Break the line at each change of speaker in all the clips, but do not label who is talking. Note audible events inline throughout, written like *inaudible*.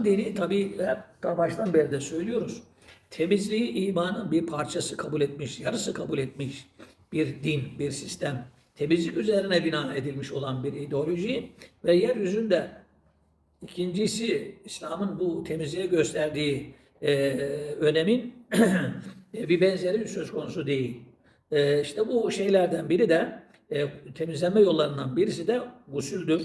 İslam dini tabii hep ta baştan beri de söylüyoruz. Temizliği imanın bir parçası kabul etmiş, yarısı kabul etmiş bir din, bir sistem. Temizlik üzerine bina edilmiş olan bir ideoloji ve yeryüzünde ikincisi İslam'ın bu temizliğe gösterdiği e, önemin *clears throat* e, bir benzeri söz konusu değil. E, işte bu şeylerden biri de e, temizlenme yollarından birisi de gusüldür.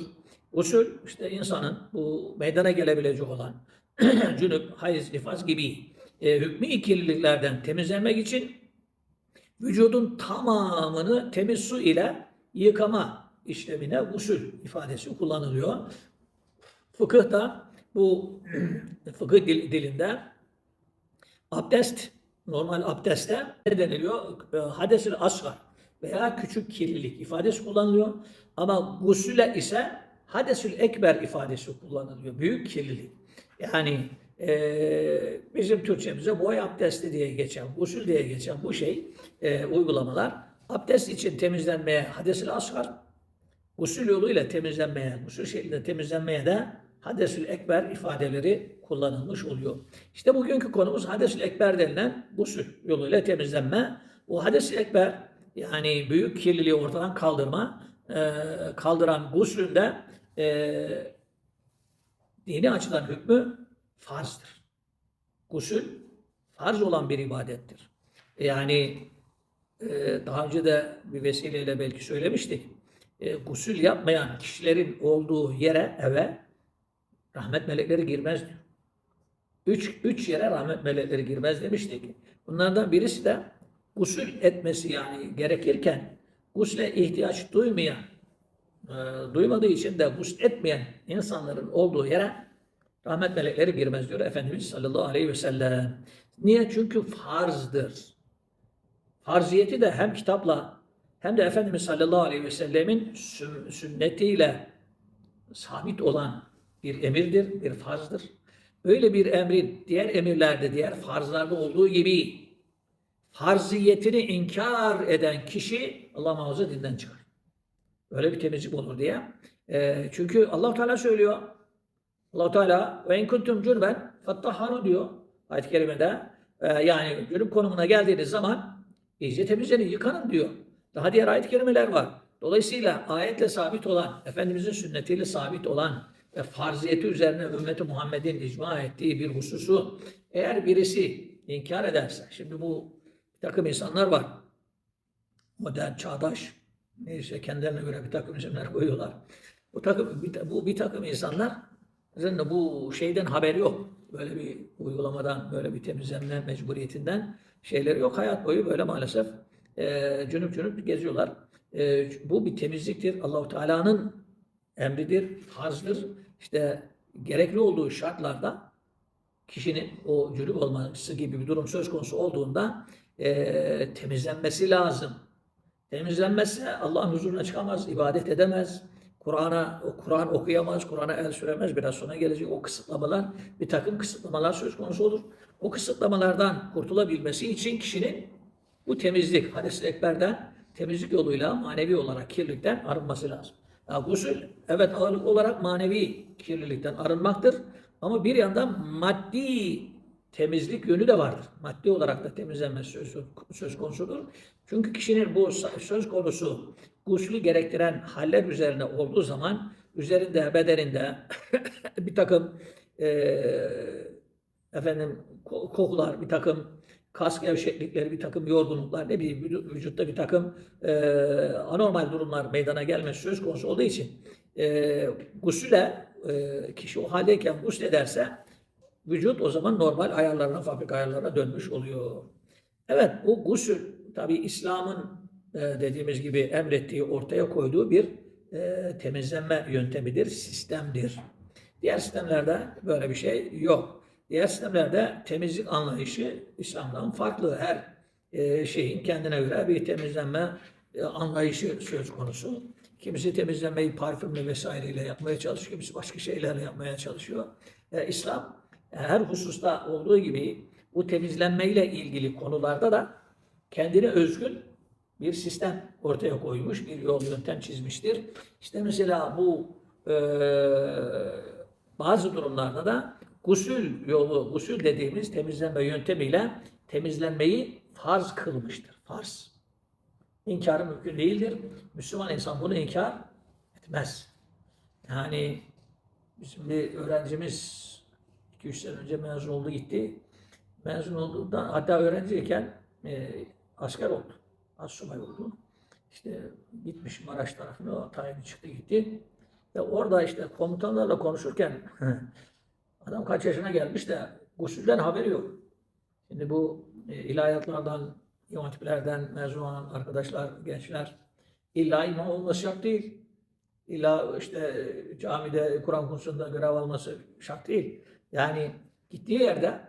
Gusül işte insanın bu meydana gelebilecek olan *clears throat* cünüp, hayız, nifas gibi e, hükmü kirliliklerden temizlenmek için vücudun tamamını temiz su ile yıkama işlemine gusül ifadesi kullanılıyor. Fıkıhta bu *clears throat* fıkıh dil- dilinde abdest normal abdestte ne deniliyor? E, Hadesül asgar veya küçük kirlilik ifadesi kullanılıyor. Ama gusüle ise hadesül ekber ifadesi kullanılıyor. Büyük kirlilik. Yani e, bizim Türkçemize boy abdesti diye geçen, gusül diye geçen bu şey e, uygulamalar abdest için temizlenmeye hadesül asgar Gusül yoluyla temizlenmeye, gusül şeklinde temizlenmeye de hadesül ekber ifadeleri kullanılmış oluyor. İşte bugünkü konumuz hadesül ekber denilen gusül yoluyla temizlenme. Bu hadesül ekber yani büyük kirliliği ortadan kaldırma, e, kaldıran guslünde e, dini açıdan hükmü farzdır. Gusül farz olan bir ibadettir. Yani ee, daha önce de bir vesileyle belki söylemiştik. E, gusül yapmayan kişilerin olduğu yere, eve rahmet melekleri girmez diyor. Üç, üç yere rahmet melekleri girmez demiştik. Bunlardan birisi de gusül etmesi yani gerekirken gusle ihtiyaç duymayan, e, duymadığı için de gusül etmeyen insanların olduğu yere rahmet melekleri girmez diyor Efendimiz sallallahu aleyhi ve sellem. Niye? Çünkü farzdır. Farziyeti de hem kitapla hem de Efendimiz sallallahu aleyhi ve sellemin sün- sünnetiyle sabit olan bir emirdir, bir farzdır. Öyle bir emrin diğer emirlerde, diğer farzlarda olduğu gibi farziyetini inkar eden kişi Allah muhafaza dinden çıkar. Öyle bir temizlik olur diye. Ee, çünkü allah Teala söylüyor. allah Teala ve in kuntum cürben fattaharu diyor ayet-i kerimede. Ee, yani cürüm konumuna geldiğiniz zaman iyice temizlenin, yıkanın diyor. Daha diğer ayet-i kerimeler var. Dolayısıyla ayetle sabit olan, Efendimizin sünnetiyle sabit olan ve farziyeti üzerine ümmeti Muhammed'in icma ettiği bir hususu eğer birisi inkar ederse, şimdi bu bir takım insanlar var. Modern, çağdaş, neyse kendilerine göre bir takım isimler koyuyorlar. Bu takım, bir, bu bir takım insanlar de bu şeyden haberi yok. Böyle bir uygulamadan, böyle bir temizlenme mecburiyetinden şeyleri yok. Hayat boyu böyle maalesef e, cünüp cünüp geziyorlar. E, bu bir temizliktir. Allahu Teala'nın emridir, farzdır. İşte gerekli olduğu şartlarda kişinin o cünüp olması gibi bir durum söz konusu olduğunda e, temizlenmesi lazım. Temizlenmezse Allah'ın huzuruna çıkamaz, ibadet edemez. Kur'an'a Kur'an okuyamaz, Kur'an'a el süremez. Biraz sonra gelecek o kısıtlamalar, bir takım kısıtlamalar söz konusu olur. O kısıtlamalardan kurtulabilmesi için kişinin bu temizlik, hadis-i ekberden temizlik yoluyla manevi olarak kirlilikten arınması lazım. Ya gusül, evet ağırlık olarak manevi kirlilikten arınmaktır. Ama bir yandan maddi temizlik yönü de vardır. Maddi olarak da temizlenmesi söz, söz konusudur. Çünkü kişinin bu söz konusu guslü gerektiren haller üzerine olduğu zaman üzerinde, bedeninde *coughs* bir takım e, efendim ko- kokular, bir takım kas gevşeklikleri, bir takım yorgunluklar, ne bileyim vücu- vücutta bir takım e, anormal durumlar meydana gelmesi söz konusu olduğu için e, gusüle e, kişi o haldeyken guslederse vücut o zaman normal ayarlarına, fabrika ayarlarına dönmüş oluyor. Evet bu gusül tabi İslam'ın e, dediğimiz gibi emrettiği, ortaya koyduğu bir e, temizlenme yöntemidir, sistemdir. Diğer sistemlerde böyle bir şey yok. Diğer sistemlerde temizlik anlayışı İslam'dan farklı. Her e, şeyin kendine göre bir temizlenme e, anlayışı söz konusu. Kimisi temizlenmeyi parfümle vesaireyle yapmaya çalışıyor, kimisi başka şeylerle yapmaya çalışıyor. E, İslam her hususta olduğu gibi bu temizlenmeyle ilgili konularda da kendine özgün bir sistem ortaya koymuş, bir yol yöntem çizmiştir. İşte mesela bu e, bazı durumlarda da gusül yolu, gusül dediğimiz temizlenme yöntemiyle temizlenmeyi farz kılmıştır. Farz. İnkarı mümkün değildir. Müslüman insan bunu inkar etmez. Yani bizim bir öğrencimiz 2-3 sene önce mezun oldu gitti. Mezun olduğunda hatta öğrenciyken e, asker oldu. Assubay oldu. İşte gitmiş Maraş tarafına tayini çıktı gitti. Ve orada işte komutanlarla konuşurken *laughs* adam kaç yaşına gelmiş de gusülden haberi yok. Şimdi bu e, ilahiyatlardan, imam hatiplerden mezun olan arkadaşlar, gençler illa imam olması şart değil. İlla işte camide Kur'an kursunda görev alması şart değil. Yani gittiği yerde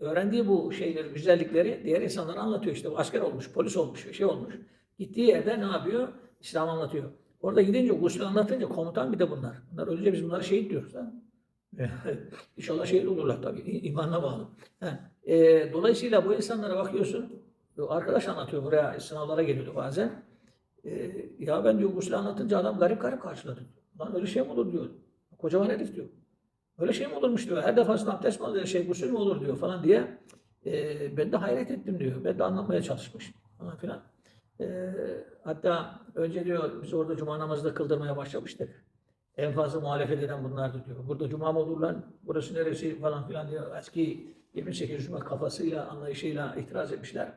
öğrendiği bu şeyleri, güzellikleri diğer insanlara anlatıyor. İşte bu asker olmuş, polis olmuş, bir şey olmuş. Gittiği yerde ne yapıyor? İslam anlatıyor. Orada gidince gusül anlatınca komutan bir de bunlar. Bunlar ölünce biz bunlara şehit diyoruz. Ha? *laughs* İnşallah şehit olurlar tabii. İ- imanına bağlı. Ha. E, dolayısıyla bu insanlara bakıyorsun. Arkadaş anlatıyor buraya sınavlara geliyordu bazen. E, ya ben diyor gusül anlatınca adam garip garip karşıladı. Lan öyle şey mi olur diyor. Kocaman herif diyor. Öyle şey mi olurmuş diyor. Her defasında abdest mi alıyor, şey gusül mü olur diyor falan diye. E, ben de hayret ettim diyor. Ben de anlamaya çalışmış falan filan. E, hatta önce diyor biz orada cuma namazı kıldırmaya başlamıştık. En fazla muhalefet eden bunlardı diyor. Burada cuma mı olur lan? Burası neresi falan filan diyor. Eski 28 Şubat kafasıyla, anlayışıyla itiraz etmişler.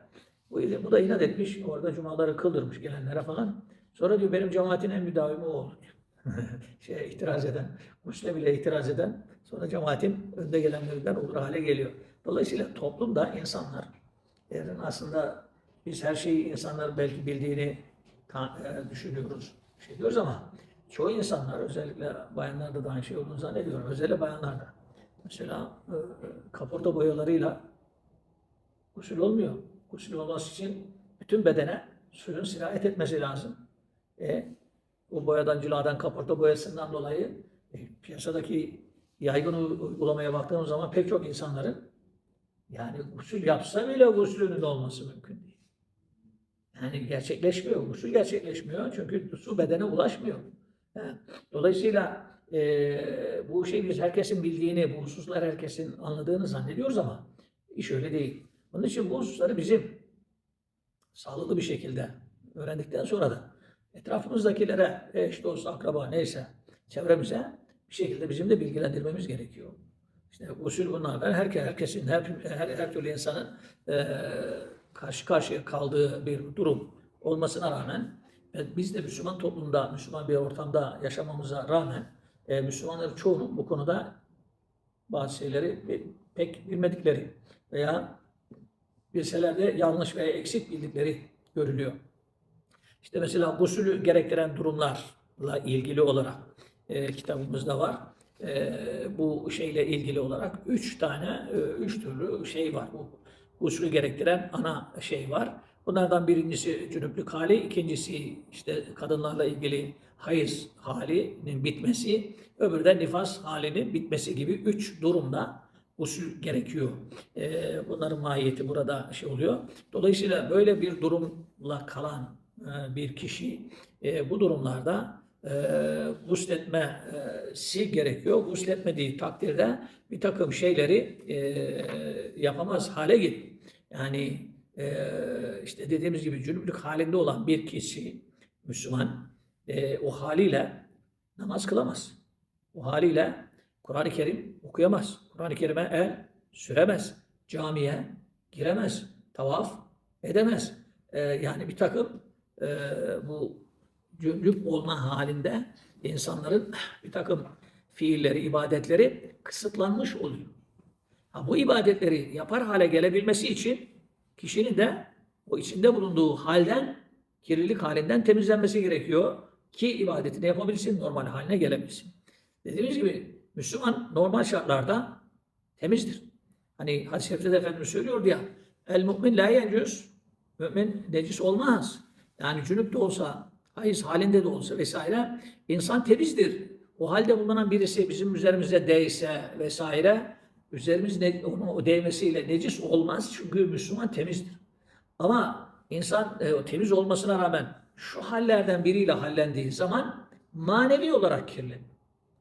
Bu, bu da inat etmiş. Orada cumaları kıldırmış gelenlere falan. Sonra diyor benim cemaatin en müdavimi o oldu diyor. *laughs* şey itiraz eden, Müslim bile itiraz eden sonra cemaatin önde gelenlerinden olur hale geliyor. Dolayısıyla toplumda insanlar yani aslında biz her şeyi insanların belki bildiğini e, düşünüyoruz, şey diyoruz ama çoğu insanlar özellikle bayanlarda da aynı şey olduğunu zannediyorum. Özellikle bayanlarda. Mesela e, kaporta boyalarıyla gusül olmuyor. Gusül olması için bütün bedene suyun sirayet etmesi lazım. E, bu boyadan, ciladan, kaporta boyasından dolayı e, piyasadaki yaygın uygulamaya baktığımız zaman pek çok insanların yani gusül yapsa bile gusülünün olması mümkün değil. Yani gerçekleşmiyor, gusül gerçekleşmiyor çünkü su bedene ulaşmıyor. Dolayısıyla e, bu şey biz herkesin bildiğini, bu hususlar herkesin anladığını zannediyoruz ama iş öyle değil. Onun için bu hususları bizim sağlıklı bir şekilde öğrendikten sonra da etrafımızdakilere, eş, dost, akraba neyse çevremize bir şekilde bizim de bilgilendirmemiz gerekiyor. İşte usul bunlardan herkes, herkesin, her, her, her türlü insanın eee karşı karşıya kaldığı bir durum olmasına rağmen ve biz de Müslüman toplumda, Müslüman bir ortamda yaşamamıza rağmen e, Müslümanların çoğunun bu konuda bazı şeyleri pek bilmedikleri veya bilseler de yanlış veya eksik bildikleri görülüyor. İşte mesela gusülü gerektiren durumlarla ilgili olarak e, kitabımızda var. E, bu şeyle ilgili olarak üç tane, e, üç türlü şey var. Bu gusülü gerektiren ana şey var. Bunlardan birincisi cünüplük hali, ikincisi işte kadınlarla ilgili hayız halinin bitmesi, öbürü de nifas halinin bitmesi gibi üç durumda usul gerekiyor. Ee, bunların mahiyeti burada şey oluyor. Dolayısıyla böyle bir durumla kalan e, bir kişi e, bu durumlarda e, gusletmesi gerekiyor. Gusletmediği takdirde bir takım şeyleri e, yapamaz hale gelir. Yani e, işte dediğimiz gibi cünüplük halinde olan bir kişi Müslüman e, o haliyle namaz kılamaz. O haliyle Kur'an-ı Kerim okuyamaz. Kur'an-ı Kerim'e el süremez. Camiye giremez. Tavaf edemez. Ee, yani bir takım e, bu cünüp olma halinde insanların bir takım fiilleri, ibadetleri kısıtlanmış oluyor. Ha, bu ibadetleri yapar hale gelebilmesi için kişinin de o içinde bulunduğu halden, kirlilik halinden temizlenmesi gerekiyor ki ibadetini yapabilsin, normal haline gelebilsin. Dediğimiz gibi Müslüman normal şartlarda temizdir. Hani hadis-i şerifte Efendimiz söylüyordu ya, el mümin la yencüz, mümin necis olmaz. Yani cünüp de olsa, hayız halinde de olsa vesaire, insan temizdir. O halde bulunan birisi bizim üzerimize değse vesaire, üzerimiz ne, onun o değmesiyle necis olmaz çünkü Müslüman temizdir. Ama insan e, o temiz olmasına rağmen şu hallerden biriyle hallendiği zaman manevi olarak kirlenir.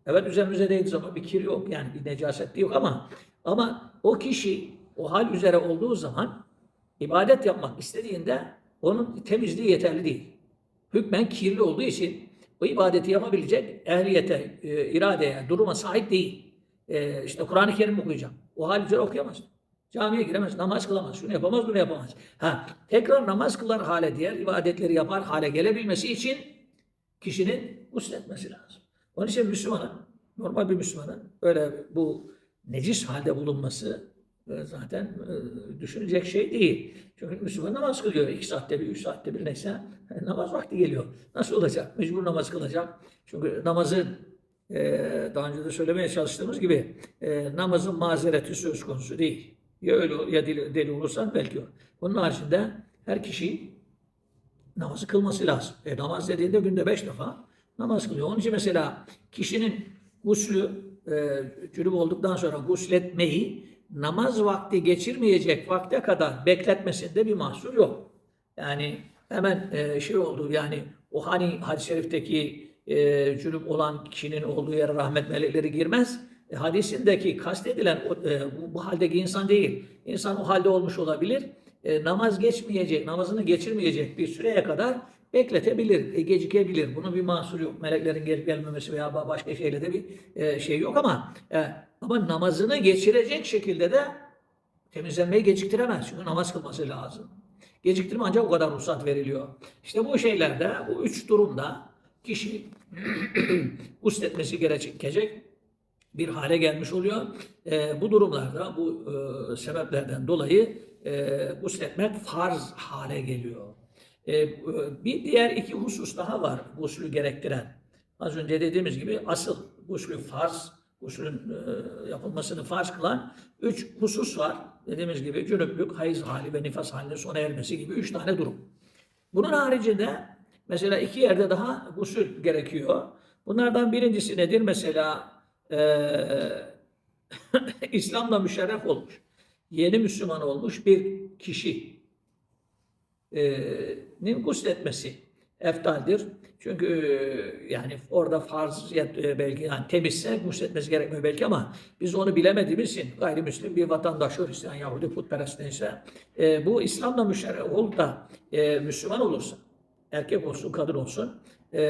Evet üzerimize değdiği zaman bir kir yok yani bir necaset yok ama Ama o kişi o hal üzere olduğu zaman ibadet yapmak istediğinde onun temizliği yeterli değil. Hükmen kirli olduğu için o ibadeti yapabilecek ehliyete, e, iradeye, duruma sahip değil. E, işte Kur'an-ı Kerim okuyacak. O hal üzere okuyamaz. Camiye giremez, namaz kılamaz, şunu yapamaz, bunu yapamaz. Ha, tekrar namaz kılar hale, diğer ibadetleri yapar hale gelebilmesi için kişinin gusletmesi lazım. Onun için Müslümanın, normal bir Müslümanın öyle bu necis halde bulunması zaten e, düşünecek şey değil. Çünkü Müslüman namaz kılıyor. iki saatte bir, üç saatte bir neyse e, namaz vakti geliyor. Nasıl olacak? Mecbur namaz kılacak. Çünkü namazın e, daha önce de söylemeye çalıştığımız gibi namazın mazereti söz konusu değil. Ya öyle ya deli, olursan belki o. Bunun haricinde her kişi namazı kılması lazım. E, namaz dediğinde günde beş defa namaz kılıyor. Onun için mesela kişinin guslü e, cünüp olduktan sonra gusletmeyi namaz vakti geçirmeyecek vakte kadar bekletmesinde bir mahsur yok. Yani hemen e, şey oldu yani o hani hadis-i şerifteki e, olan kişinin olduğu yere rahmet melekleri girmez. E, hadisindeki kastedilen o, e, bu, haldeki insan değil. İnsan o halde olmuş olabilir. Namaz geçmeyecek, namazını geçirmeyecek bir süreye kadar bekletebilir, gecikebilir. Bunun bir mahsuru yok. Meleklerin gelip gelmemesi veya başka şeyle de bir şey yok ama ama namazını geçirecek şekilde de temizlenmeyi geciktiremez. Çünkü namaz kılması lazım. Geciktirme ancak o kadar ruhsat veriliyor. İşte bu şeylerde, bu üç durumda kişi *clears throat* gusletmesi gerekecek bir hale gelmiş oluyor. E, bu durumlarda, bu e, sebeplerden dolayı e, gusletmek farz hale geliyor. E, bir diğer iki husus daha var guslü gerektiren. Az önce dediğimiz gibi asıl guslü farz, guslün e, yapılmasını farz kılan üç husus var. Dediğimiz gibi cünüplük, hayız hali ve nifas halinin sona ermesi gibi üç tane durum. Bunun haricinde mesela iki yerde daha gusül gerekiyor. Bunlardan birincisi nedir? Mesela e, *laughs* İslam'la müşerref olmuş, yeni Müslüman olmuş bir kişi nin gusletmesi eftaldir. Çünkü e, yani orada farz e, belki yani temizse gusletmesi gerekmiyor belki ama biz onu bilemediğimiz için gayrimüslim bir vatandaş Hristiyan, Yahudi, putperest neyse e, bu İslam'la müşerref olup da e, Müslüman olursa erkek olsun kadın olsun e,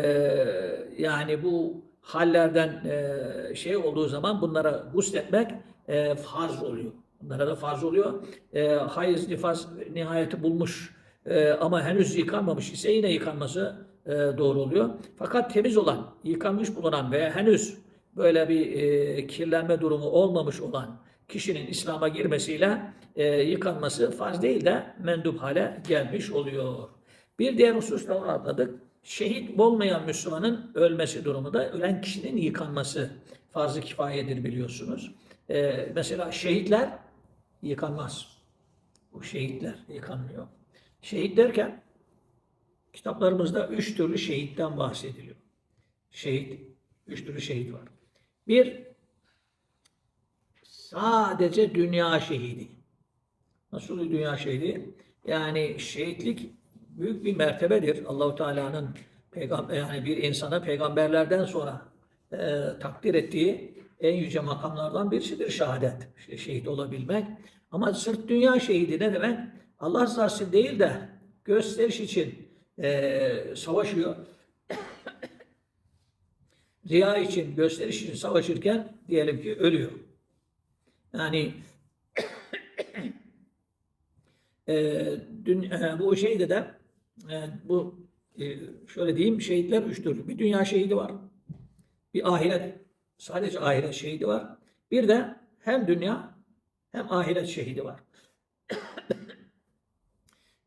yani bu hallerden e, şey olduğu zaman bunlara gusletmek e, farz oluyor. Bunlara da farz oluyor. E, hayız, nifas nihayeti bulmuş e, ama henüz yıkanmamış ise yine yıkanması e, doğru oluyor. Fakat temiz olan, yıkanmış bulunan veya henüz böyle bir e, kirlenme durumu olmamış olan kişinin İslam'a girmesiyle e, yıkanması farz değil de mendup hale gelmiş oluyor. Bir diğer husus da atladık. Şehit olmayan Müslümanın ölmesi durumunda ölen kişinin yıkanması farz-ı kifayedir biliyorsunuz. E, mesela şehitler yıkanmaz. Bu şehitler yıkanmıyor. Şehit derken kitaplarımızda üç türlü şehitten bahsediliyor. Şehit, üç türlü şehit var. Bir, sadece dünya şehidi. Nasıl bir dünya şehidi? Yani şehitlik büyük bir mertebedir. Allahu Teala'nın peygamber yani bir insana peygamberlerden sonra e, takdir ettiği en yüce makamlardan birisidir şehadet. Şehit olabilmek. Ama sırf dünya şehidi ne demek? Allah rızası değil de gösteriş için e, savaşıyor. *coughs* Riya için, gösteriş için savaşırken diyelim ki ölüyor. Yani *coughs* e, dün, e, bu şeyde de e, bu e, şöyle diyeyim şehitler üç türlü. Bir dünya şehidi var. Bir ahiret sadece ahiret şehidi var. Bir de hem dünya hem ahiret şehidi var. *coughs*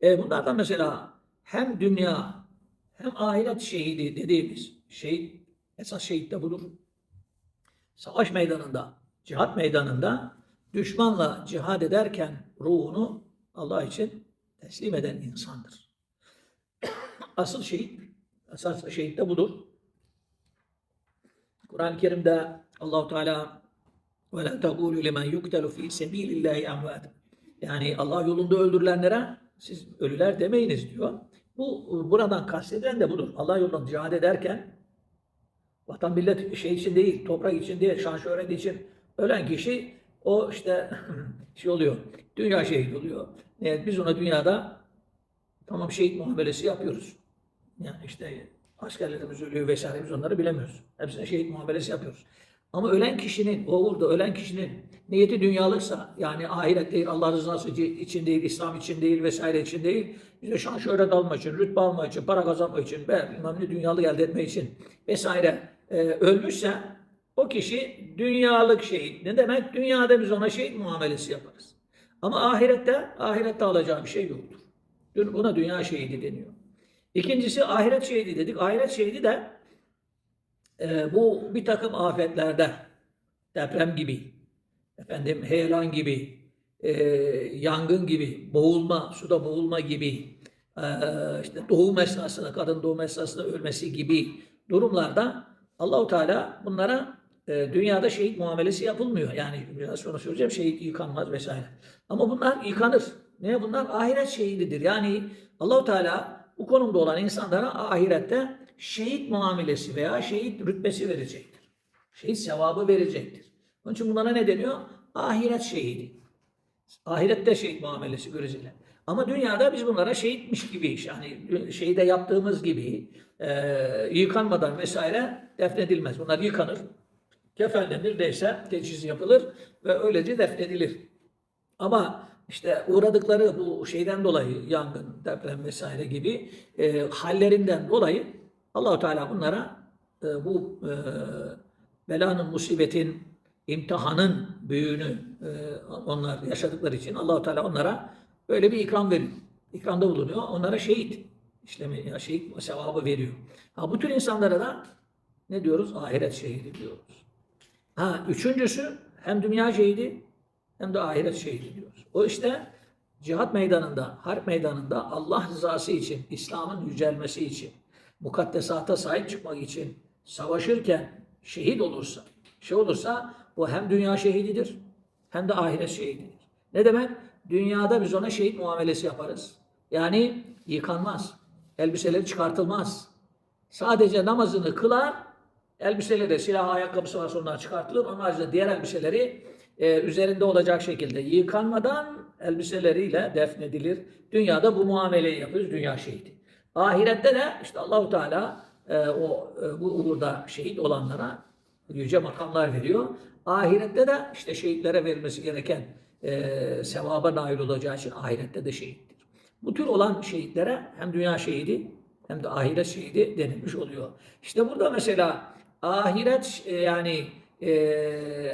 E, bunlardan mesela hem dünya hem ahiret şehidi dediğimiz şehit, esas şehit de budur. Savaş meydanında, cihat meydanında düşmanla cihad ederken ruhunu Allah için teslim eden insandır. *coughs* Asıl şehit, esas şehit de budur. Kur'an-ı Kerim'de Allahu Teala ve la taqulu limen yuqtalu fi sabilillahi amwat. Yani Allah yolunda öldürülenlere siz ölüler demeyiniz diyor. Bu buradan kastedilen de budur. Allah yolunda cihad ederken vatan millet şey için değil, toprak için değil, şan şöhret için ölen kişi O işte *clears throat* şey oluyor. Dünya şehit oluyor. Evet, biz ona dünyada tamam şehit muamelesi yapıyoruz. Yani işte askerlerimiz ölüyor vesaire biz onları bilemiyoruz. Hepsine şehit muamelesi yapıyoruz. Ama ölen kişinin, o uğurda ölen kişinin niyeti dünyalıksa, yani ahiret değil, Allah rızası için değil, İslam için değil, vesaire için değil, bize şan şöhret alma için, rütbe alma için, para kazanma için, bilmem ne dünyalık elde etme için vesaire e, ölmüşse o kişi dünyalık şehit. Ne demek? Dünyada biz ona şehit muamelesi yaparız. Ama ahirette, ahirette alacağı bir şey yoktur. Buna dünya şehidi deniyor. İkincisi ahiret şehidi dedik. Ahiret şehidi de e, bu bir takım afetlerde deprem gibi, efendim heyelan gibi, e, yangın gibi, boğulma, suda boğulma gibi, e, işte doğum esnasında, kadın doğum esnasında ölmesi gibi durumlarda Allahu Teala bunlara e, dünyada şehit muamelesi yapılmıyor. Yani biraz sonra söyleyeceğim şehit yıkanmaz vesaire. Ama bunlar yıkanır. Ne bunlar? Ahiret şehididir. Yani Allahu Teala bu konumda olan insanlara ahirette şehit muamelesi veya şehit rütbesi verecektir. Şehit sevabı verecektir. Onun için bunlara ne deniyor? Ahiret şehidi. Ahirette şehit muamelesi görecekler. Ama dünyada biz bunlara şehitmiş gibi, yani şeyde yaptığımız gibi e, yıkanmadan vesaire defnedilmez. Bunlar yıkanır, kefenlenir, neyse teçhiz yapılır ve öylece defnedilir. Ama işte uğradıkları bu şeyden dolayı yangın, deprem vesaire gibi e, hallerinden dolayı Allahu Teala bunlara e, bu e, belanın, musibetin, imtihanın büyüğünü e, onlar yaşadıkları için Allahu Teala onlara böyle bir ikram veriyor. İkramda bulunuyor. Onlara şehit işlemi, ya şehit sevabı veriyor. Ha bu tür insanlara da ne diyoruz? Ahiret şehidi diyoruz. Ha üçüncüsü hem dünya şehidi hem de ahiret şehidi diyoruz. O işte cihat meydanında, harp meydanında Allah rızası için, İslam'ın yücelmesi için, mukaddesata sahip çıkmak için savaşırken şehit olursa, şey olursa bu hem dünya şehididir hem de ahiret şehididir. Ne demek? Dünyada biz ona şehit muamelesi yaparız. Yani yıkanmaz, elbiseleri çıkartılmaz. Sadece namazını kılar, elbiseleri, silah, ayakkabısı varsa onlar çıkartılır. Onun haricinde diğer elbiseleri e, üzerinde olacak şekilde yıkanmadan elbiseleriyle defnedilir. Dünyada bu muameleyi yapıyoruz, dünya şehidi. Ahirette de işte Allahu Teala e, o e, bu uğurda şehit olanlara yüce makamlar veriyor. Ahirette de işte şehitlere verilmesi gereken e, sevaba nail olacağı için ahirette de şehittir. Bu tür olan şehitlere hem dünya şehidi hem de ahiret şehidi denilmiş oluyor. İşte burada mesela ahiret e, yani e,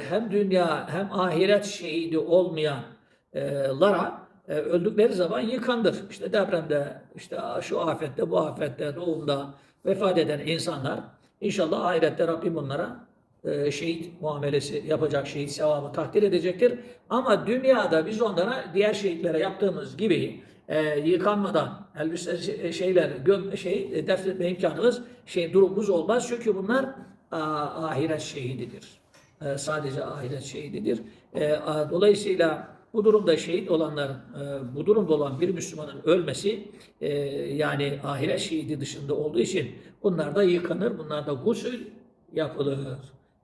hem dünya hem ahiret şehidi olmayanlara e, öldükleri zaman yıkandır. İşte depremde, işte şu afette, bu afette, doğumda vefat eden insanlar inşallah ahirette Rabbim onlara e, şehit muamelesi yapacak, şehit sevabı takdir edecektir. Ama dünyada biz onlara diğer şehitlere yaptığımız gibi e, yıkanmadan elbise şey- şeyler göm, şey e, defnetme imkanımız şey durumumuz olmaz. Çünkü bunlar a, ahiret şehididir. E, sadece ahiret şehididir. E, a, dolayısıyla bu durumda şehit olanların, e, bu durumda olan bir Müslümanın ölmesi e, yani ahiret şehidi dışında olduğu için bunlar da yıkanır, bunlar da gusül yapılır.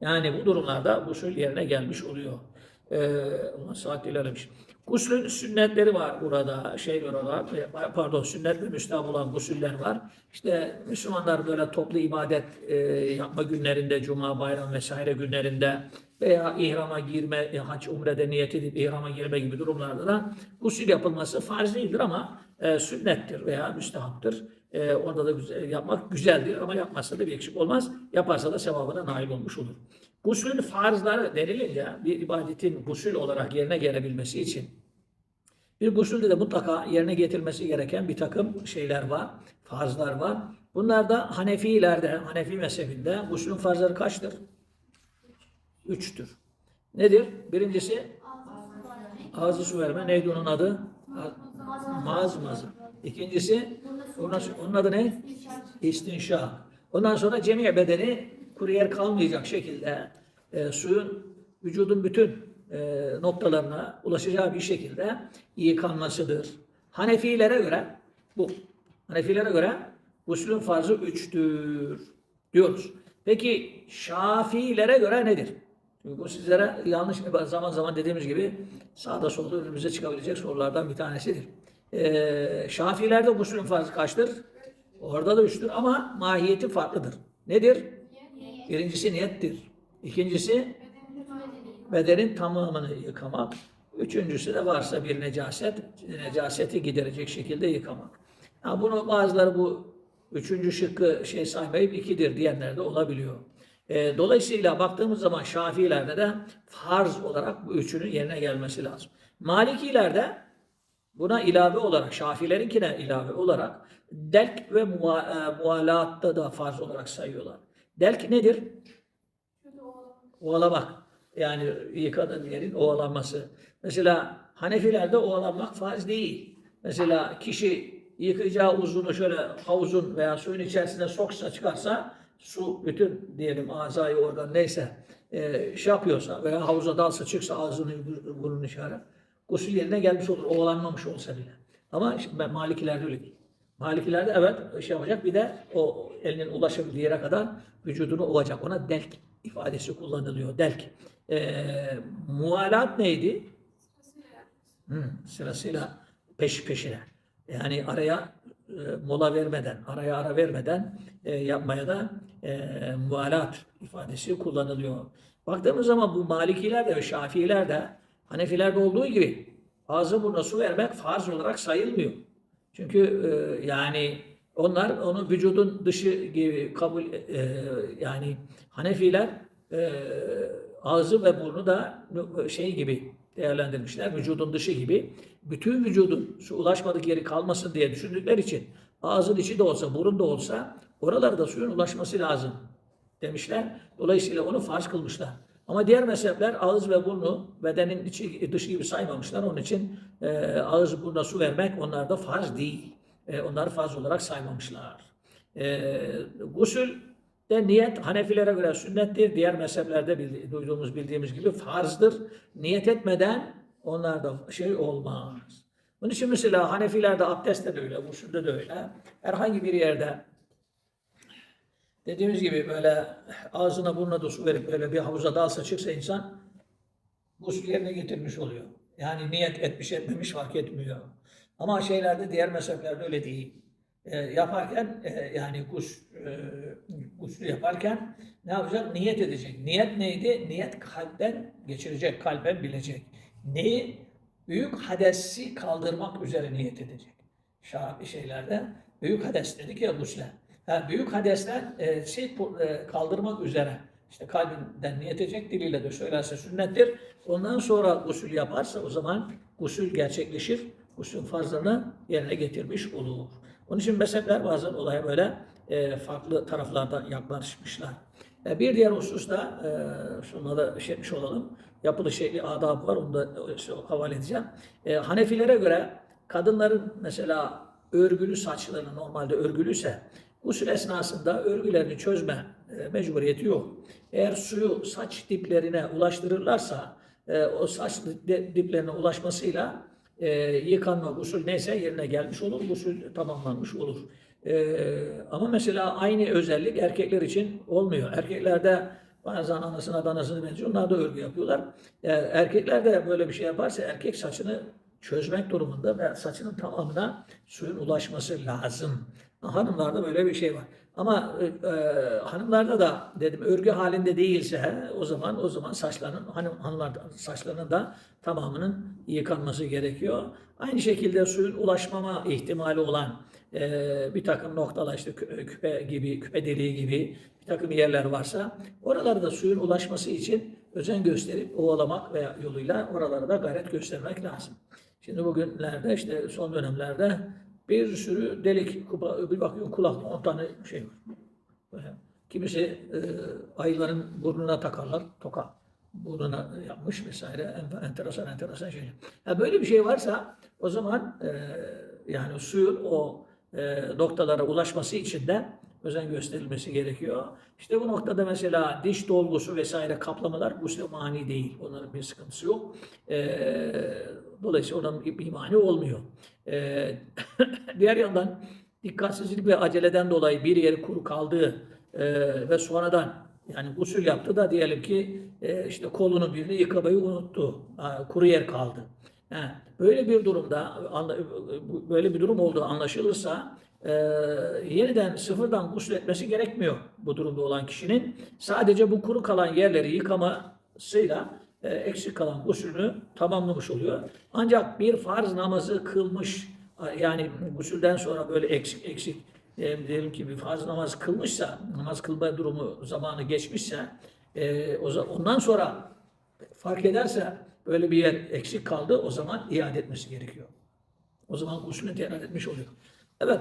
Yani bu durumlarda gusül yerine gelmiş oluyor. Ee, ulan saat ilerlemiş. Guslün sünnetleri var burada, şey var orada, pardon sünnet ve müstahap olan gusüller var. İşte Müslümanlar böyle toplu ibadet e, yapma günlerinde, cuma, bayram vesaire günlerinde veya ihrama girme, e, hac, umrede niyet edip ihrama girme gibi durumlarda da gusül yapılması farz değildir ama e, sünnettir veya müstahaptır. E, orada da güzel, yapmak güzeldir ama yapmazsa da bir eksik olmaz. Yaparsa da sevabına nail olmuş olur. Guslün farzları denilince bir ibadetin gusül olarak yerine gelebilmesi için bir gusülde de mutlaka yerine getirilmesi gereken bir takım şeyler var, farzlar var. Bunlar da Hanefilerde, Hanefi mezhebinde guslün farzları kaçtır? Üçtür. Nedir? Birincisi ağzı su verme. Neydi onun adı? Mazmazı. İkincisi onun, adı ne? İstinşak. Ondan sonra cemi bedeni kuru yer kalmayacak şekilde e, suyun vücudun bütün e, noktalarına ulaşacağı bir şekilde yıkanmasıdır. Hanefilere göre bu. Hanefilere göre guslün farzı üçtür diyoruz. Peki Şafilere göre nedir? Çünkü bu sizlere yanlış zaman zaman dediğimiz gibi sağda solda önümüze çıkabilecek sorulardan bir tanesidir. Ee, Şafilerde gusülün farzı kaçtır? Orada da üçtür ama mahiyeti farklıdır. Nedir? Birincisi niyettir. İkincisi bedenin tamamını yıkamak. Üçüncüsü de varsa bir necaset, necaseti giderecek şekilde yıkamak. Ha bunu bazıları bu üçüncü şıkkı şey saymayıp ikidir diyenler de olabiliyor. E, dolayısıyla baktığımız zaman Şafiilerde de farz olarak bu üçünün yerine gelmesi lazım. Malikilerde buna ilave olarak, Şafilerinkine ilave olarak delk ve e, mualatta da farz olarak sayıyorlar. Delk nedir? Ovalamak. Yani yıkadığın yerin ovalanması. Mesela Hanefilerde ovalanmak farz değil. Mesela kişi yıkayacağı uzunu şöyle havuzun veya suyun içerisine soksa çıkarsa su bütün diyelim azayı organ neyse e, şey yapıyorsa veya havuza dalsa çıksa ağzını burnunu dışarı gusül yerine gelmiş olur. Ovalanmamış olsa bile. Ama şimdi ben Malikilerde öyle değil. Malikilerde evet şey yapacak bir de o elinin ulaşabildiği yere kadar vücudunu ovacak. Ona delk ifadesi kullanılıyor. Delk. Ee, mualat neydi? Hı, sırasıyla peş peşine. Yani araya e, mola vermeden, araya ara vermeden e, yapmaya da e, mualat ifadesi kullanılıyor. Baktığımız zaman bu Malikilerde ve Şafiilerde, Hanefilerde olduğu gibi ağzı burnuna su vermek farz olarak sayılmıyor. Çünkü e, yani onlar onu vücudun dışı gibi kabul e, yani Hanefiler e, ağzı ve burnu da şey gibi değerlendirmişler. Vücudun dışı gibi. Bütün vücudun su ulaşmadık yeri kalmasın diye düşündükleri için ağzın içi de olsa, burun da olsa oralarda suyun ulaşması lazım demişler. Dolayısıyla onu farz kılmışlar. Ama diğer mezhepler ağız ve burnu bedenin içi dışı gibi saymamışlar. Onun için e, ağız burnuna su vermek onlarda farz değil. E, onları farz olarak saymamışlar. E, gusül de niyet Hanefilere göre sünnettir. Diğer mezheplerde bildi- duyduğumuz bildiğimiz gibi farzdır. Niyet etmeden onlarda şey olmaz. Bunun için mesela Hanefilerde abdestte de öyle, gusülde de öyle. Herhangi bir yerde dediğimiz gibi böyle ağzına burnuna da su verip böyle bir havuza dalsa çıksa insan gusül yerine getirmiş oluyor. Yani niyet etmiş etmemiş fark etmiyor. Ama şeylerde diğer mezheplerde öyle değil. E, yaparken e, yani gus, e, gusül yaparken ne yapacak? Niyet edecek. Niyet neydi? Niyet kalpten geçirecek, kalben bilecek. Neyi? Büyük hadesi kaldırmak üzere niyet edecek. Şafi şeylerde büyük hades dedik ya gusle. Büyük hadesten e, şey e, kaldırmak üzere. İşte kalbinden niyet edecek, diliyle de söylerse sünnettir. Ondan sonra gusül yaparsa o zaman gusül gerçekleşir. Gusül farzlarını yerine getirmiş olur. Onun için mezhepler bazen olaya böyle e, farklı taraflardan yaklaşmışlar. E, bir diğer husus da e, şuna da şey etmiş olalım. Yapılı şekli adabı var. Onu da işte, havale edeceğim. E, Hanefilere göre kadınların mesela örgülü saçlarını normalde örgülüyse gusül esnasında örgülerini çözme e, mecburiyeti yok. Eğer suyu saç diplerine ulaştırırlarsa e, o saç di- diplerine ulaşmasıyla e, yıkanma, gusül neyse yerine gelmiş olur, gusül tamamlanmış olur. Ama mesela aynı özellik erkekler için olmuyor. Erkeklerde bazen anasına danasını benziyor, onlar da örgü yapıyorlar. Erkekler de böyle bir şey yaparsa erkek saçını çözmek durumunda ve saçının tamamına suyun ulaşması lazım. Hanımlarda böyle bir şey var. Ama e, e, hanımlarda da dedim örgü halinde değilse o zaman o zaman saçlarının hanım hanımlar saçlarının da tamamının yıkanması gerekiyor. Aynı şekilde suyun ulaşmama ihtimali olan e, bir takım noktalar işte kü- küpe gibi, küpe deliği gibi bir takım yerler varsa oralarda suyun ulaşması için özen gösterip ovalamak veya yoluyla oralara da gayret göstermek lazım. Şimdi bugünlerde işte son dönemlerde bir sürü delik, kupa, bir bakıyorum kulakta 10 tane şey var. Kimisi e, ayıların burnuna takarlar, toka burnuna yapmış vesaire. En- Enteresan enteresan şeyler. Ya böyle bir şey varsa o zaman e, yani suyun o e, noktalara ulaşması için de özen gösterilmesi gerekiyor. İşte bu noktada mesela diş dolgusu vesaire kaplamalar gusle mani değil. Onların bir sıkıntısı yok. E, dolayısıyla onun bir, mani olmuyor. E, *laughs* diğer yandan dikkatsizlik ve aceleden dolayı bir yeri kuru kaldığı e, ve sonradan Yani gusül yaptı da diyelim ki e, işte kolunu birini yıkamayı unuttu. Ha, kuru yer kaldı. Ha, böyle bir durumda bu- böyle bir durum olduğu anlaşılırsa e, yeniden sıfırdan gusül etmesi gerekmiyor bu durumda olan kişinin. Sadece bu kuru kalan yerleri yıkamasıyla e, eksik kalan gusülünü tamamlamış oluyor. Ancak bir farz namazı kılmış yani gusülden sonra böyle eksik eksik e, diyelim ki bir farz namaz kılmışsa, namaz kılma durumu zamanı geçmişse e, ondan sonra fark ederse böyle bir yer eksik kaldı o zaman iade etmesi gerekiyor. O zaman usulünü tekrar etmiş oluyor. Evet